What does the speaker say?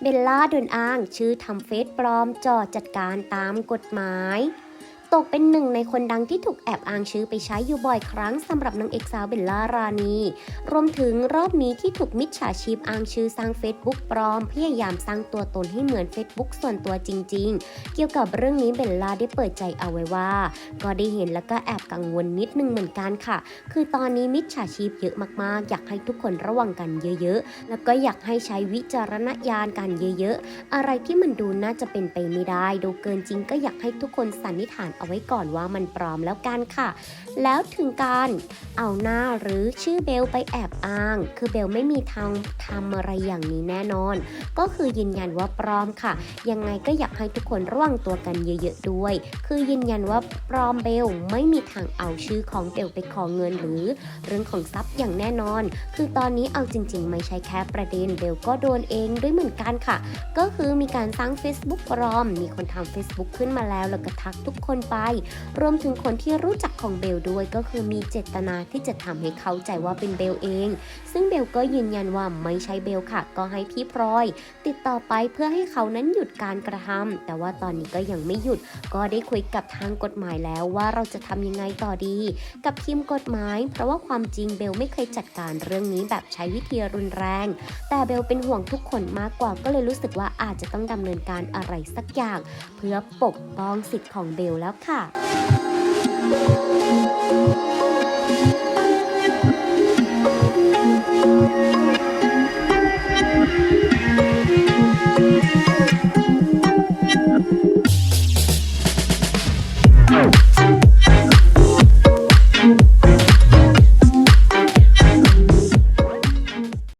เบลล่าโดนอ้างชื่อทำเฟซปลอมจอจัดการตามกฎหมาย ตกเป็นหนึ่งในคนดังที่ถูกแอบอ้างชื่อไปใช้อยู่บ่อยครั้งสำหรับนางเอกสาวเบลล่ารานี รวมถึงรอบนี้ที่ถูกมิจฉาชีพอ้างชื่อสร้าง Facebook ปลอม พยายามสร้างตัวตนให้เหมือน Facebook ส่วนตัวจริง ๆ เกี่ยวกับเรื่องนี้เบลล่าได้เปิดใจเอาไว้ว่า ก็ได้เห็นแล้วก็แอบกังวลนิดนึงเหมือนกันค่ะ คือตอนนี้มิจฉาชีพเยอะมากๆ อยากให้ทุกคนระวังกันเยอะๆ แล้วก็อยากให้ใช้วิจารณญาณกันเยอะๆ อะไรที่มันดูน่าจะเป็นไปไม่ได้ ดูเกินจริงก็อยากให้ทุกคนสันนิษฐานเอาไว้ก่อนว่ามันปลอมแล้วกันค่ะ แล้วถึงการเอาหน้าหรือชื่อเบลไปแอบอ้าง คือเบลไม่มีทางทำอะไรอย่างนี้แน่นอน ก็คือยืนยันว่าปลอมค่ะ ยังไงก็อยากให้ทุกคนระวังตัวกันเยอะๆด้วย คือยืนยันว่าปลอมเบลไม่มีทางเอาชื่อของเบลไปขอเงินหรือ เรื่องของทรัพย์อย่างแน่นอน คือตอนนี้เอาจริง ๆ ไม่ใช่แค่ประเด็นเบลก็โดนเองด้วยเหมือนกันค่ะ ก็คือมีการสร้าง Facebook ปลอม มีคนทำ Facebook ขึ้นมาแล้วแล้วก็ทักทุกคนไป รวมถึงคนที่รู้จักของเบลด้วยก็คือมีเจตนาที่จะทำให้เข้าใจว่าเป็นเบลเอง ซึ่งเบลก็ยืนยันว่าไม่ใช่เบลค่ะ ก็ให้พี่พลอย ติดต่อไปเพื่อให้เขานั้นหยุดการกระทำแต่ว่าตอนนี้ก็ยังไม่หยุด ก็ได้คุยกับทางกฎหมายแล้วว่าเราจะทำยังไงต่อดี กับทีมกฎหมาย เพราะว่าความจริงเบลไม่เคยจัดการเรื่องนี้แบบใช้วิธีรุนแรง แต่เบลเป็นห่วงทุกคนมากกว่าก็เลยรู้สึกว่าอาจจะต้องดำเนินการอะไรสักอย่าง เพื่อปกป้องสิทธิ์ของเบลแล้ว卡。